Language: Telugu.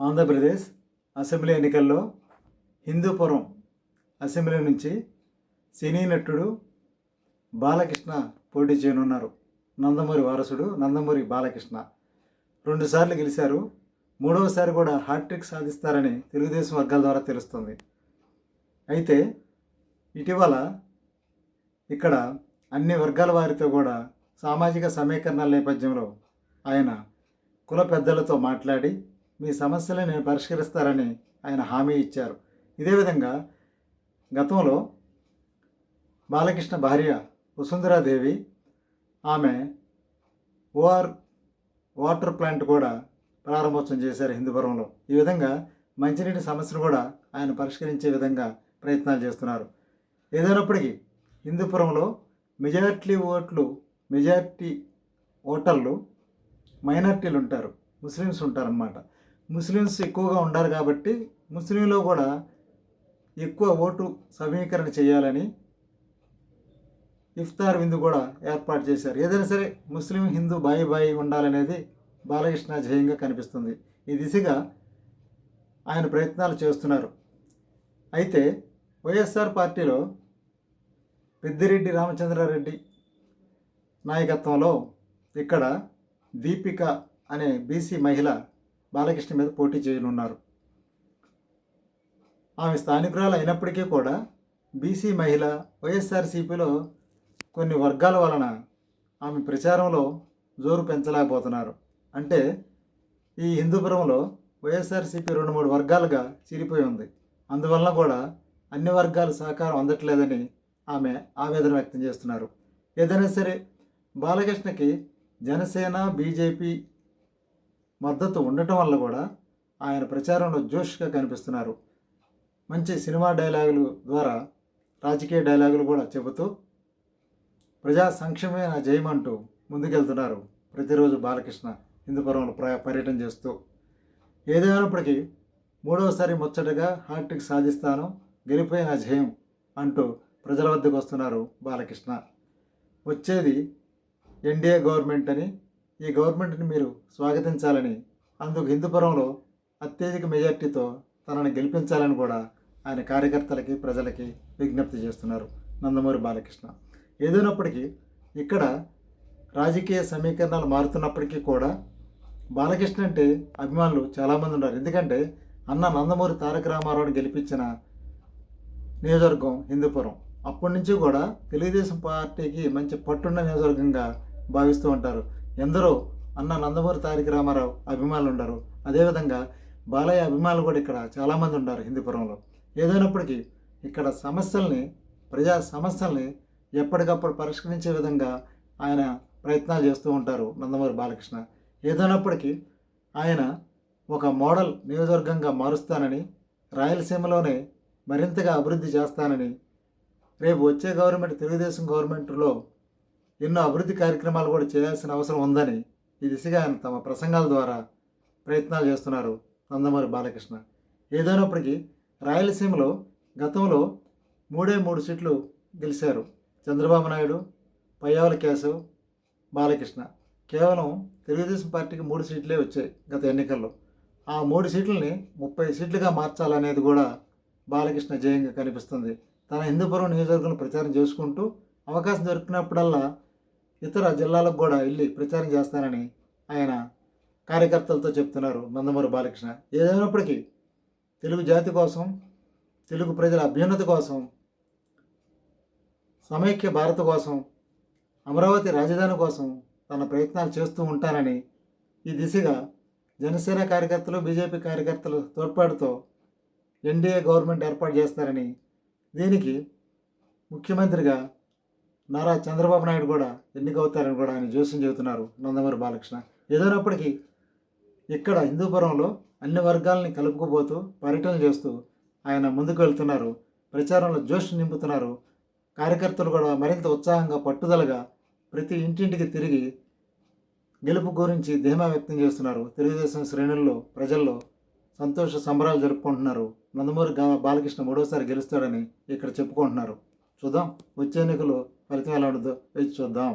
ఆంధ్రప్రదేశ్ అసెంబ్లీ ఎన్నికల్లో హిందూపురం అసెంబ్లీ నుంచి సినీ నటుడు బాలకృష్ణ పోటీ చేయనున్నారు. నందమూరి వారసుడు నందమూరి బాలకృష్ణ. రెండుసార్లు గెలిచారు. మూడవసారి కూడా హార్ట్రిక్ సాధిస్తారని తెలుగుదేశం వర్గాల ద్వారా తెలుస్తుంది. అయితే ఇటీవల ఇక్కడ అన్ని వర్గాల వారితో కూడా సామాజిక సమీకరణల నేపథ్యంలో ఆయన కుల పెద్దలతో మాట్లాడి మీ సమస్యలను నేను పరిష్కరిస్తారని ఆయన హామీ ఇచ్చారు. ఇదే విధంగా గతంలో బాలకృష్ణ భార్య వసుంధరాదేవి ఆమె ఓఆర్ వాటర్ ప్లాంట్ కూడా ప్రారంభోత్సవం చేశారు హిందూపురంలో. ఈ విధంగా మంచినీటి సమస్యను కూడా ఆయన పరిష్కరించే విధంగా ప్రయత్నాలు చేస్తున్నారు. ఏదైనప్పటికీ హిందూపురంలో మెజార్టీ ఓట్లు మెజార్టీ ఓటర్లు మైనార్టీలు ఉంటారు ముస్లిమ్స్ ఉంటారన్నమాట. ముస్లిమ్స్ ఎక్కువగా ఉండారు కాబట్టి ముస్లింలో కూడా ఎక్కువ ఓటు సమీకరణ చేయాలని ఇఫ్తార్ విందు కూడా ఏర్పాటు చేశారు. ఏదైనా సరే ముస్లిం హిందూ బాయి బాయి ఉండాలనేది బాలకృష్ణ జయంగా కనిపిస్తుంది. ఈ దిశగా ఆయన ప్రయత్నాలు చేస్తున్నారు. అయితే వైఎస్ఆర్ పార్టీలో పెద్దిరెడ్డి రామచంద్రారెడ్డి నాయకత్వంలో ఇక్కడ దీపిక అనే బీసీ మహిళ బాలకృష్ణ మీద పోటీ చేయనున్నారు. ఆమె స్థానికురాలు అయినప్పటికీ కూడా బీసీ మహిళ వైఎస్ఆర్సీపీలో కొన్ని వర్గాల వలన ఆమె ప్రచారంలో జోరు పెంచలేకపోతున్నారు. అంటే ఈ హిందూపురంలో వైఎస్ఆర్సీపీ రెండు మూడు వర్గాలుగా చీలిపోయి ఉంది. అందువలన కూడా అన్ని వర్గాల సహకారం అందట్లేదని ఆమె ఆవేదన వ్యక్తం చేస్తున్నారు. ఏదైనా సరే బాలకృష్ణకి జనసేన బీజేపీ మద్దతు ఉండటం వల్ల కూడా ఆయన ప్రచారంలో జోష్గా కనిపిస్తున్నారు. మంచి సినిమా డైలాగులు ద్వారా రాజకీయ డైలాగులు కూడా చెబుతూ ప్రజా సంక్షేమే నా జయమంటూ ముందుకెళ్తున్నారు ప్రతిరోజు బాలకృష్ణ హిందూపురంలో ప్ర పర్యటన చేస్తూ. ఏదైనప్పటికీ మూడవసారి ముచ్చటగా హార్టిక్ సాధిస్తాను గెలిపోయి నా జయం అంటూ ప్రజల వద్దకు వస్తున్నారు బాలకృష్ణ. వచ్చేది ఎన్డీఏ గవర్నమెంట్ అని ఈ గవర్నమెంట్ని మీరు స్వాగతించాలని అందుకు హిందూపురంలో అత్యధిక మెజార్టీతో తనని గెలిపించాలని కూడా ఆయన కార్యకర్తలకి ప్రజలకి విజ్ఞప్తి చేస్తున్నారు. నందమూరి బాలకృష్ణ. ఏదైనప్పటికీ ఇక్కడ రాజకీయ సమీకరణాలు మారుతున్నప్పటికీ కూడా బాలకృష్ణ అంటే అభిమానులు చాలామంది ఉన్నారు. ఎందుకంటే అన్న నందమూరి తారక రామారావుని గెలిపించిన నియోజకవర్గం హిందూపురం. అప్పటి నుంచి కూడా తెలుగుదేశం పార్టీకి మంచి పట్టున్న నియోజకవర్గంగా భావిస్తూ ఉంటారు. ఎందరో అన్న నందమూరి తారక రామారావు అభిమానులు ఉండరు అదేవిధంగా బాలయ్య అభిమానులు కూడా ఇక్కడ చాలామంది ఉన్నారు హిందూపురంలో ఏదైనప్పటికీ ఇక్కడ సమస్యల్ని ప్రజా సమస్యల్ని ఎప్పటికప్పుడు పరిష్కరించే విధంగా ఆయన ప్రయత్నాలు చేస్తూ ఉంటారు నందమూరి బాలకృష్ణ. ఏదైనప్పటికీ ఆయన ఒక మోడల్ నియోజకవర్గంగా మారుస్తానని రాయలసీమలోనే మరింతగా అభివృద్ధి చేస్తానని రేపు వచ్చే గవర్నమెంట్ తెలుగుదేశం గవర్నమెంట్లో ఎన్నో అభివృద్ధి కార్యక్రమాలు కూడా చేయాల్సిన అవసరం ఉందని ఈ దిశగా ఆయన తమ ప్రసంగాల ద్వారా ప్రయత్నాలు చేస్తున్నారు నందమూరి బాలకృష్ణ. ఏదైనప్పటికీ రాయలసీమలో గతంలో మూడే మూడు సీట్లు గెలిచారు చంద్రబాబు నాయుడు పయ్యావుల కేశవ్ బాలకృష్ణ. కేవలం తెలుగుదేశం పార్టీకి మూడు సీట్లే వచ్చాయి గత ఎన్నికల్లో. ఆ మూడు సీట్లని ముప్పై సీట్లుగా మార్చాలనేది కూడా బాలకృష్ణ జయంగా కనిపిస్తుంది. తన హిందూపురం నియోజకవర్గంలో ప్రచారం చేసుకుంటూ అవకాశం దొరికినప్పుడల్లా ఇతర జిల్లాలకు కూడా వెళ్ళి ప్రచారం చేస్తానని ఆయన కార్యకర్తలతో చెప్తున్నారు నందమూరి బాలకృష్ణ. ఏదైనప్పటికీ తెలుగు జాతి కోసం తెలుగు ప్రజల అభ్యున్నతి కోసం సమైక్య భారత్ కోసం అమరావతి రాజధాని కోసం తన ప్రయత్నాలు చేస్తూ ఉంటానని ఈ దిశగా జనసేన కార్యకర్తలు బీజేపీ కార్యకర్తలు తోడ్పాటుతో ఎన్డీఏ గవర్నమెంట్ ఏర్పాటు చేస్తారని దీనికి ముఖ్యమంత్రిగా నారా చంద్రబాబు నాయుడు కూడా ఎన్నికవుతారని కూడా ఆయన జోస్యం చెబుతున్నారు నందమూరి బాలకృష్ణ. ఏదైనప్పటికీ ఇక్కడ హిందూపురంలో అన్ని వర్గాలని కలుపుకుపోతూ పర్యటనలు చేస్తూ ఆయన ముందుకు వెళ్తున్నారు. ప్రచారంలో జోష్ నింపుతున్నారు. కార్యకర్తలు కూడా మరింత ఉత్సాహంగా పట్టుదలగా ప్రతి ఇంటింటికి తిరిగి గెలుపు గురించి ధీమా వ్యక్తం చేస్తున్నారు. తెలుగుదేశం శ్రేణుల్లో ప్రజల్లో సంతోష సంబరాలు జరుపుకుంటున్నారు. నందమూరి గా- బాలకృష్ణ మూడోసారి గెలుస్తాడని ఇక్కడ చెప్పుకుంటున్నారు. చూద్దాం వచ్చే ఎన్నికలు പരുത്തി കാലം എടുത്ത് വെച്ച് ശ്രദ്ധാം